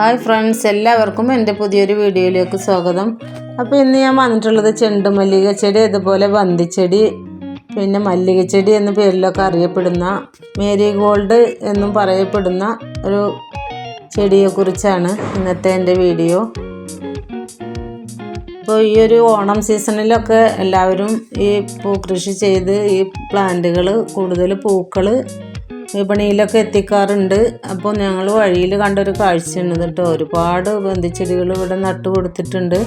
Hi friends എല്ലാവർക്കും എന്റെ പുതിയൊരു വീഡിയോയിലേക്ക് സ്വാഗതം. അപ്പോൾ ഇന്ന് ഞാൻ വന്നിട്ടുള്ളത് ചെണ്ടുമല്ലിക ചെടി അതുപോലെ വന്തിച്ചെടി പിന്നെ മല്ലികച്ചെടി എന്ന പേരിലൊക്കെ അറിയപ്പെടുന്ന മേരി ഗോൾഡ് എന്നും പറയപ്പെടുന്ന ഒരു ചെടിയെക്കുറിച്ചാണ് ഇന്നത്തെ എന്റെ വീഡിയോ. അപ്പോൾ ഈ ഒരു ഓണം സീസണിലൊക്കെ എല്ലാവരും ഈ പൂ കൃഷി ചെയ്ത് ഈ പ്ലാന്റുകൾ കൂടുതൽ പൂക്കൾ വിപണിയിലൊക്കെ എത്തിക്കാറുണ്ട്. അപ്പോൾ ഞങ്ങൾ വഴിയിൽ കണ്ടൊരു കാഴ്ചയാണ് കേട്ടോ. ഒരുപാട് ബന്ധിച്ചെടികൾ ഇവിടെ നട്ടു കൊടുത്തിട്ടുണ്ട്.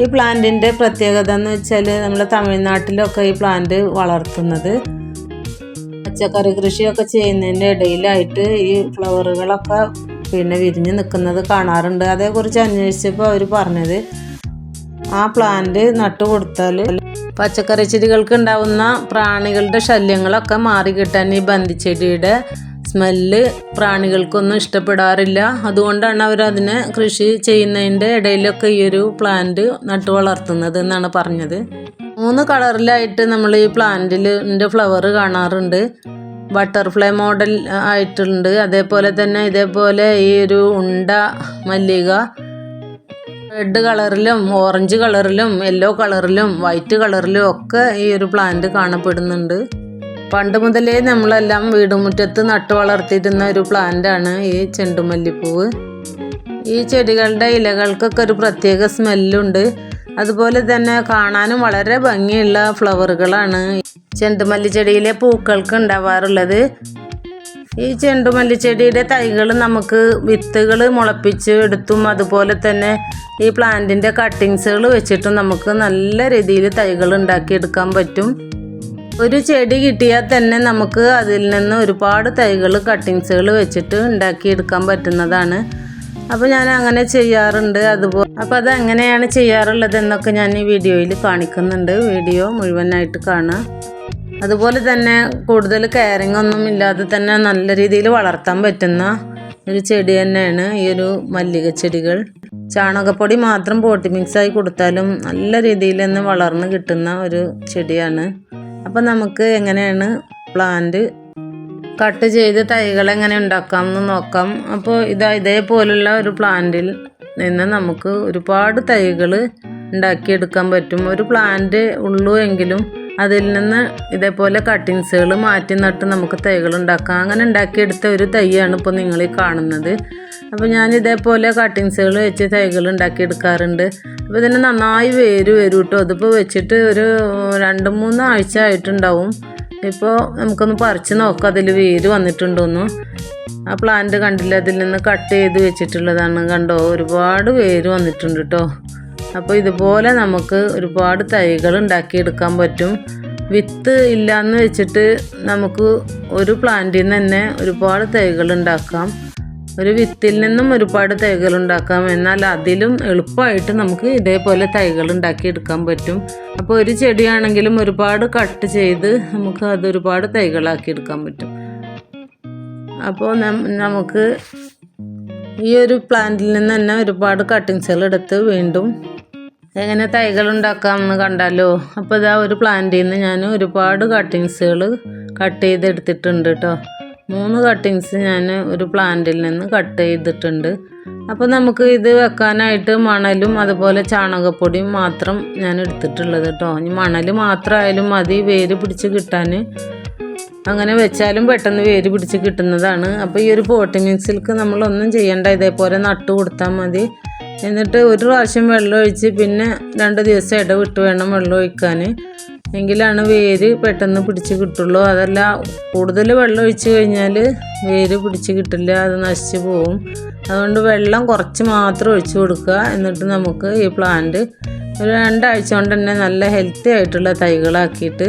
ഈ പ്ലാന്റിന്റെ പ്രത്യേകത എന്ന് വെച്ചാൽ നമ്മൾ തമിഴ്നാട്ടിലൊക്കെ ഈ പ്ലാന്റ് വളർത്തുന്നത്. പച്ചക്കറി കൃഷിയൊക്കെ ചെയ്യുന്നതിന്റെ ഇടയിലായിട്ട് ഈ ഫ്ലവറുകളൊക്കെ പിന്നെ വിരിഞ്ഞ് നിൽക്കുന്നത് കാണാറുണ്ട്. അതേക്കുറിച്ച് അന്വേഷിച്ചപ്പോൾ അവർ പറഞ്ഞത് ആ പ്ലാന്റ് നട്ടു കൊടുത്താൽ പച്ചക്കറി ചെടികൾക്ക് ഉണ്ടാവുന്ന പ്രാണികളുടെ ശല്യങ്ങളൊക്കെ മാറി കിട്ടാൻ ഈ ബന്ധിച്ചെടിയുടെ സ്മെല്ല് പ്രാണികൾക്കൊന്നും ഇഷ്ടപ്പെടാറില്ല. അതുകൊണ്ടാണ് അവർ അതിനെ കൃഷി ചെയ്യുന്നതിന്റെ ഇടയിലൊക്കെ ഈ ഒരു പ്ലാന്റ് നട്ടു വളർത്തുന്നത് എന്നാണ് പറഞ്ഞത്. മൂന്ന് കളറിലായിട്ട് നമ്മൾ ഈ പ്ലാന്റിൽ ഫ്ലവർ കാണാറുണ്ട്. ബട്ടർഫ്ലൈ മോഡൽ ആയിട്ടുണ്ട്. അതേപോലെ തന്നെ ഇതേപോലെ ഈ ഒരു ഉണ്ട മല്ലിക റെഡ് കളറിലും ഓറഞ്ച് കളറിലും യെല്ലോ കളറിലും വൈറ്റ് കളറിലും ഒക്കെ ഈ ഒരു പ്ലാന്റ് കാണപ്പെടുന്നുണ്ട്. പണ്ട് മുതലേ നമ്മളെല്ലാം വീടുമുറ്റത്ത് നട്ടു വളർത്തിയിരുന്ന ഒരു പ്ലാന്റാണ് ഈ ചെണ്ടുമല്ലിപ്പൂവ്. ഈ ചെടികളുടെ ഇലകൾക്കൊക്കെ ഒരു പ്രത്യേക സ്മെല്ലുണ്ട് അതുപോലെ തന്നെ കാണാനും വളരെ ഭംഗിയുള്ള ഫ്ലവറുകളാണ് ചെണ്ടുമല്ലി ചെടിയിലെ പൂക്കൾക്ക് ഉണ്ടാവാറുള്ളത്. ഈ ചെണ്ടുമല്ലിച്ചെടിയുടെ തൈകൾ നമുക്ക് വിത്തുകൾ മുളപ്പിച്ച് എടുത്തും അതുപോലെ തന്നെ ഈ പ്ലാന്റിന്റെ കട്ടിങ്സുകൾ വെച്ചിട്ടും നമുക്ക് നല്ല രീതിയിൽ തൈകൾ ഉണ്ടാക്കിയെടുക്കാൻ പറ്റും. ഒരു ചെടി കിട്ടിയാൽ തന്നെ നമുക്ക് അതിൽ നിന്ന് ഒരുപാട് തൈകൾ കട്ടിങ്സുകൾ വെച്ചിട്ട് ഉണ്ടാക്കിയെടുക്കാൻ പറ്റുന്നതാണ്. അപ്പോൾ ഞാൻ അങ്ങനെ ചെയ്യാറുണ്ട് അതുപോലെ. അപ്പോൾ അത് എങ്ങനെയാണ് ചെയ്യാറുള്ളത് എന്നൊക്കെ ഞാൻ ഈ വീഡിയോയിൽ കാണിക്കുന്നുണ്ട്. വീഡിയോ മുഴുവനായിട്ട് കാണാം. അതുപോലെ തന്നെ കൂടുതൽ കെയറിങ് ഒന്നും ഇല്ലാതെ തന്നെ നല്ല രീതിയിൽ വളർത്താൻ പറ്റുന്ന ഒരു ചെടി തന്നെയാണ് ഈ ഒരു മല്ലിക ചെടികൾ. ചാണകപ്പൊടി മാത്രം പോട്ടി ആയി കൊടുത്താലും നല്ല രീതിയിൽ തന്നെ വളർന്ന് കിട്ടുന്ന ഒരു ചെടിയാണ്. അപ്പം നമുക്ക് എങ്ങനെയാണ് പ്ലാന്റ് കട്ട് ചെയ്ത് തൈകൾ എങ്ങനെ ഉണ്ടാക്കാം എന്ന് നോക്കാം. അപ്പോൾ ഇതാ ഇതേപോലുള്ള ഒരു പ്ലാന്റിൽ നിന്ന് നമുക്ക് ഒരുപാട് തൈകൾ ഉണ്ടാക്കിയെടുക്കാൻ പറ്റും. ഒരു പ്ലാന്റ് ഉള്ളൂ എങ്കിലും അതിൽ നിന്ന് ഇതേപോലെ കട്ടിങ്സുകൾ മാറ്റി നട്ട് നമുക്ക് തൈകൾ ഉണ്ടാക്കാം അങ്ങനെ ഉണ്ടാക്കിയെടുത്ത ഒരു തൈയാണ് ഇപ്പോൾ നിങ്ങൾ ഈ കാണുന്നത്. അപ്പോൾ ഞാൻ ഇതേപോലെ കട്ടിങ്സുകൾ വെച്ച് തൈകൾ ഉണ്ടാക്കിയെടുക്കാറുണ്ട്. അപ്പോൾ ഇതിന് നന്നായി വേര് വരും കേട്ടോ അതിപ്പോൾ വെച്ചിട്ട് ഒരു രണ്ട് മൂന്ന് ആഴ്ച ആയിട്ടുണ്ടാവും. ഇപ്പോൾ നമുക്കൊന്ന് പറിച്ച് നോക്കാം. അതിൽ വേര് വന്നിട്ടുണ്ടോന്ന്. ആ പ്ലാന്റ് കണ്ടില്ല? അതിൽ നിന്ന് കട്ട് ചെയ്ത് വെച്ചിട്ടുള്ളതാണ് കണ്ടോ? ഒരുപാട് വേര് വന്നിട്ടുണ്ട് കേട്ടോ അപ്പോൾ ഇതുപോലെ നമുക്ക് ഒരുപാട് തൈകൾ ഉണ്ടാക്കിയെടുക്കാൻ പറ്റും. വിത്ത് ഇല്ലയെന്ന് വെച്ചിട്ട് നമുക്ക് ഒരു പ്ലാന്റിൽ നിന്ന് തന്നെ ഒരുപാട് തൈകൾ ഉണ്ടാക്കാം. ഒരു വിത്തിൽ നിന്നും ഒരുപാട് തൈകൾ ഉണ്ടാക്കാം. എന്നാൽ അതിലും എളുപ്പമായിട്ട് നമുക്ക് ഇതേപോലെ തൈകൾ ഉണ്ടാക്കിയെടുക്കാൻ പറ്റും. അപ്പോൾ ഒരു ചെടിയാണെങ്കിലും ഒരുപാട് കട്ട് ചെയ്ത് നമുക്ക് അത് ഒരുപാട് തൈകളാക്കി എടുക്കാൻ പറ്റും അപ്പോൾ നമുക്ക് ഈ ഒരു പ്ലാന്റിൽ നിന്ന് തന്നെ ഒരുപാട് കട്ടിങ്സുകൾ എടുത്ത് വീണ്ടും എങ്ങനെ തൈകൾ ഉണ്ടാക്കാമെന്ന് കണ്ടാലോ? അപ്പോൾ ഇതാ ഒരു പ്ലാന്റിൽ നിന്ന് ഞാൻ ഒരുപാട് കട്ടിങ്സുകൾ കട്ട് ചെയ്തെടുത്തിട്ടുണ്ട് കേട്ടോ മൂന്ന് കട്ടിങ്സ് ഞാൻ ഒരു പ്ലാന്റിൽ നിന്ന് കട്ട് ചെയ്തിട്ടുണ്ട്. അപ്പോൾ നമുക്ക് ഇത് വെക്കാനായിട്ട് മണലും അതുപോലെ ചാണകപ്പൊടിയും മാത്രം ഞാൻ എടുത്തിട്ടുള്ളത് കേട്ടോ ഇനി മണൽ മാത്രമായാലും മതി വേര് പിടിച്ച് കിട്ടാൻ. അങ്ങനെ വെച്ചാലും പെട്ടെന്ന് വേര് പിടിച്ച് കിട്ടുന്നതാണ്. അപ്പോൾ ഈ ഒരു പോട്ടി മിക്സിൽക്ക് നമ്മളൊന്നും ചെയ്യേണ്ട ഇതേപോലെ നട്ടു കൊടുത്താൽ മതി. എന്നിട്ട് ഒരു പ്രാവശ്യം വെള്ളം ഒഴിച്ച് പിന്നെ രണ്ട് ദിവസം ഇടവിട്ട് വേണം വെള്ളം ഒഴിക്കാൻ എങ്കിലാണ് വേര് പെട്ടെന്ന് പിടിച്ച് കിട്ടുള്ളൂ. അതല്ല കൂടുതൽ വെള്ളം ഒഴിച്ച് കഴിഞ്ഞാൽ വേര് പിടിച്ച് കിട്ടില്ല അത് നശിച്ചു പോവും. അതുകൊണ്ട് വെള്ളം കുറച്ച് മാത്രം ഒഴിച്ചു കൊടുക്കുക. എന്നിട്ട് നമുക്ക് ഈ പ്ലാന്റ് ഒരു രണ്ടാഴ്ച കൊണ്ട് തന്നെ നല്ല ഹെൽത്തി ആയിട്ടുള്ള തൈകളാക്കിയിട്ട്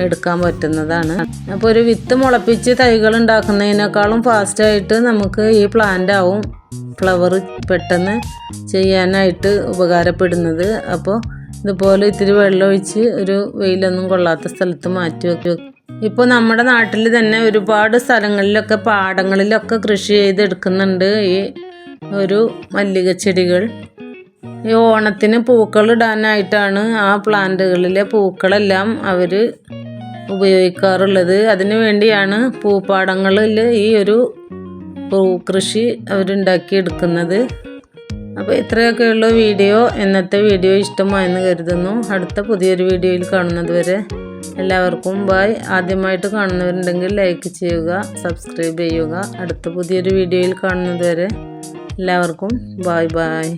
എടുക്കാൻ പറ്റുന്നതാണ്. അപ്പോൾ ഒരു വിത്ത് മുളപ്പിച്ച് തൈകൾ ഉണ്ടാക്കുന്നതിനേക്കാളും ഫാസ്റ്റായിട്ട് നമുക്ക് ഈ പ്ലാന്റ് ആവും. ഫ്ലവർ പെട്ടെന്ന് ചെയ്യാനായിട്ട് ഉപകാരപ്പെടുന്നത്. അപ്പോൾ ഇതുപോലെ ഇത്തിരി വെള്ളമൊഴിച്ച് ഒരു വെയിലൊന്നും കൊള്ളാത്ത സ്ഥലത്ത് മാറ്റി വെക്കും ഇപ്പോൾ നമ്മുടെ നാട്ടിൽ തന്നെ ഒരുപാട് സ്ഥലങ്ങളിലൊക്കെ പാടങ്ങളിലൊക്കെ കൃഷി ചെയ്തെടുക്കുന്നുണ്ട് ഈ ഒരു മല്ലിക ചെടികൾ. ഈ ഓണത്തിന് പൂക്കൾ ഇടാനായിട്ടാണ് ആ പ്ലാന്റുകളിലെ പൂക്കളെല്ലാം അവർ ഉപയോഗിക്കാറുള്ളത്. അതിനു വേണ്ടിയാണ് പൂപ്പാടങ്ങളിൽ ഈ ഒരു കൃഷി അവരുണ്ടാക്കിയെടുക്കുന്നത്. അപ്പോൾ ഇത്രയൊക്കെയുള്ള വീഡിയോ ഇന്നത്തെ വീഡിയോ ഇഷ്ടമായെന്ന് കരുതുന്നു. അടുത്ത പുതിയൊരു വീഡിയോയിൽ കാണുന്നത് വരെ എല്ലാവർക്കും ബായ് ആദ്യമായിട്ട് കാണുന്നവരുണ്ടെങ്കിൽ ലൈക്ക് ചെയ്യുക സബ്സ്ക്രൈബ് ചെയ്യുക. അടുത്ത പുതിയൊരു വീഡിയോയിൽ കാണുന്നത് വരെ എല്ലാവർക്കും ബായ് ബായ്